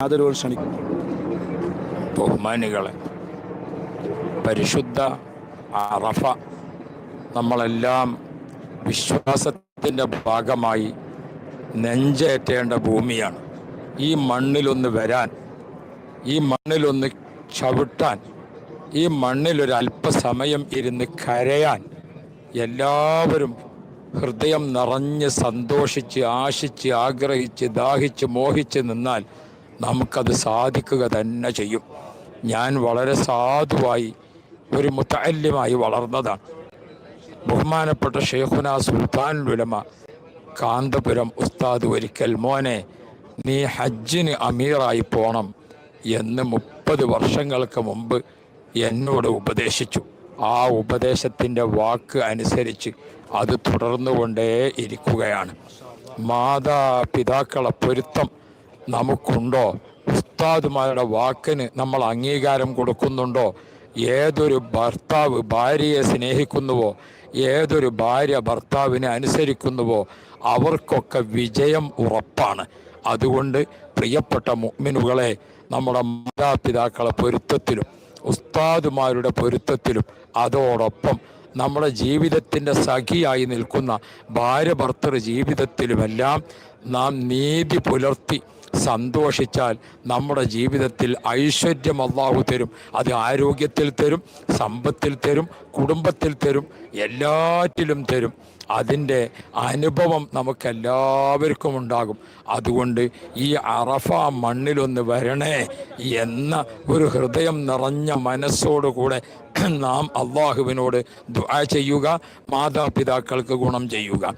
ആദരവ് ക്ഷണിക്കും ബഹുമാനികളെ പരിശുദ്ധ അറഫ നമ്മളെല്ലാം വിശ്വാസത്തിന്റെ ഭാഗമായി നെഞ്ചേറ്റേണ്ട ഭൂമിയാണ്. ഈ മണ്ണിലൊന്ന് വരാൻ ഈ മണ്ണിലൊന്ന് ചവിട്ടാൻ ഈ മണ്ണിലൊരു അല്പസമയം ഇരുന്ന് കരയാൻ എല്ലാവരും ഹൃദയം നിറഞ്ഞ് സന്തോഷിച്ച് ആശിച്ച് ആഗ്രഹിച്ച് ദാഹിച്ച് മോഹിച്ച് നിന്നാൽ നമുക്കത് സാധിക്കുക തന്നെ ചെയ്യും. ഞാൻ വളരെ സാധുവായി ഒരു മുത്തല്യമായി വളർന്നതാണ്. ബഹുമാനപ്പെട്ട ഷെയ്ഖുന സുൽത്താൻ ഉലമ കാന്തപുരം ഉസ്താദ് ഒരിക്കൽ മോനെ നീ ഹജ്ജിന് അമീറായി പോണം എന്ന് മുപ്പത് വർഷങ്ങൾക്ക് മുമ്പ് എന്നോട് ഉപദേശിച്ചു. ആ ഉപദേശത്തിന്റെ വാക്ക് അനുസരിച്ച് അത് തുടർന്നുകൊണ്ടേ ഇരിക്കുകയാണ്. മാതാപിതാക്കളെ പൊരുത്തം നമുക്കുണ്ടോ? ഉസ്താദുമാരുടെ വാക്കിന് നമ്മൾ അംഗീകാരം കൊടുക്കുന്നുണ്ടോ? ഏതൊരു ഭർത്താവ് ഭാര്യയെ സ്നേഹിക്കുന്നുവോ? ഏതൊരു ഭാര്യ ഭർത്താവിനെ അനുസരിക്കുന്നുവോ? അവർക്കൊക്കെ വിജയം ഉറപ്പാണ്. അതുകൊണ്ട് പ്രിയപ്പെട്ട മുഗ്മിനുകളെ നമ്മുടെ മാതാപിതാക്കളെ പൊരുത്തത്തിലും ഉസ്താദുമാരുടെ പൊരുത്തത്തിലും അതോടൊപ്പം നമ്മുടെ ജീവിതത്തിന്റെ സഖിയായി നിൽക്കുന്ന ഭാര്യ ഭർത്തൃ ജീവിതത്തിലുമെല്ലാം നാം നീതി പുലർത്തി സന്തോഷിച്ചാൽ നമ്മുടെ ജീവിതത്തിൽ ഐശ്വര്യം അള്ളാഹു തരും. അത് ആരോഗ്യത്തിൽ തരും സമ്പത്തിൽ തരും കുടുംബത്തിൽ തരും എല്ലാറ്റിലും തരും. അതിന്റെ അനുഭവം നമുക്കെല്ലാവർക്കും ഉണ്ടാകും. അതുകൊണ്ട് ഈ അറഫ മണ്ണിലൊന്ന് വരണേ എന്ന ഒരു ഹൃദയം നിറഞ്ഞ മനസ്സോടുകൂടെ നാം അള്ളാഹുവിനോട് ദുആ ചെയ്യുക മാതാപിതാക്കൾക്ക് ഗുണം ചെയ്യുക.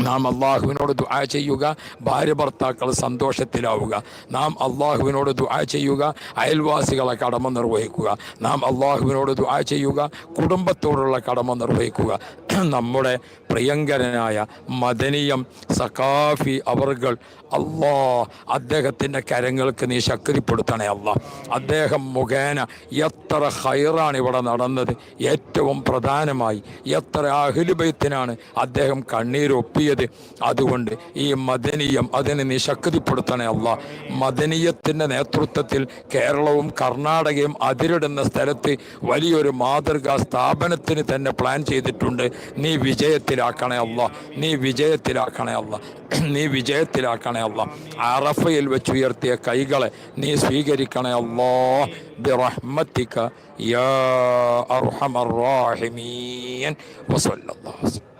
നാം അള്ളാഹുവിനോട് ദുആ ചെയ്യുക ഭാര്യ ഭർത്താക്കൾ സന്തോഷത്തിലാവുക. നാം അള്ളാഹുവിനോട് ദുആ ചെയ്യുക അയൽവാസികളെ കടമ നിർവഹിക്കുക. നാം അള്ളാഹുവിനോട് ദുആ ചെയ്യുക കുടുംബത്തോടുള്ള കടമ നിർവഹിക്കുക. നമ്മുടെ പ്രിയങ്കരനായ മദനീയം സഖാഫി അവർകൾ അള്ളാ അദ്ദേഹത്തിന്റെ കരങ്ങൾക്ക് നീ ശക്തിപ്പെടുത്തണേ അല്ല. അദ്ദേഹം മുഖേന എത്ര ഹൈറാണ് ഇവിടെ നടന്നത്. ഏറ്റവും പ്രധാനമായി എത്ര അഹിലുബൈത്തിനാണ് അദ്ദേഹം കണ്ണീരൊപ്പിയത് അതുകൊണ്ട് ഈ മദനീയം അതിനെ നീ ശക്തിപ്പെടുത്തണേ അല്ല മദനീയത്തിന്റെ നേതൃത്വത്തിൽ കേരളവും കർണാടകയും അതിരിടുന്ന സ്ഥലത്ത് വലിയൊരു മാതൃകാ സ്ഥാപനത്തിന് തന്നെ പ്ലാൻ ചെയ്തിട്ടുണ്ട്. നീ വിജയത്തിലാക്കണേ അല്ല നീ വിജയത്തിലാക്കണേ അല്ല നീ വിജയത്തിലാക്കണേ അല്ല അറഫയിൽ വെച്ചുയർത്തിയ കൈകളെ നീ സ്വീകരിക്കണേ അല്ലോ ബിറഹ്മത്തിക യാ അർഹമർ റാഹിമീൻ. വസല്ലല്ലാഹു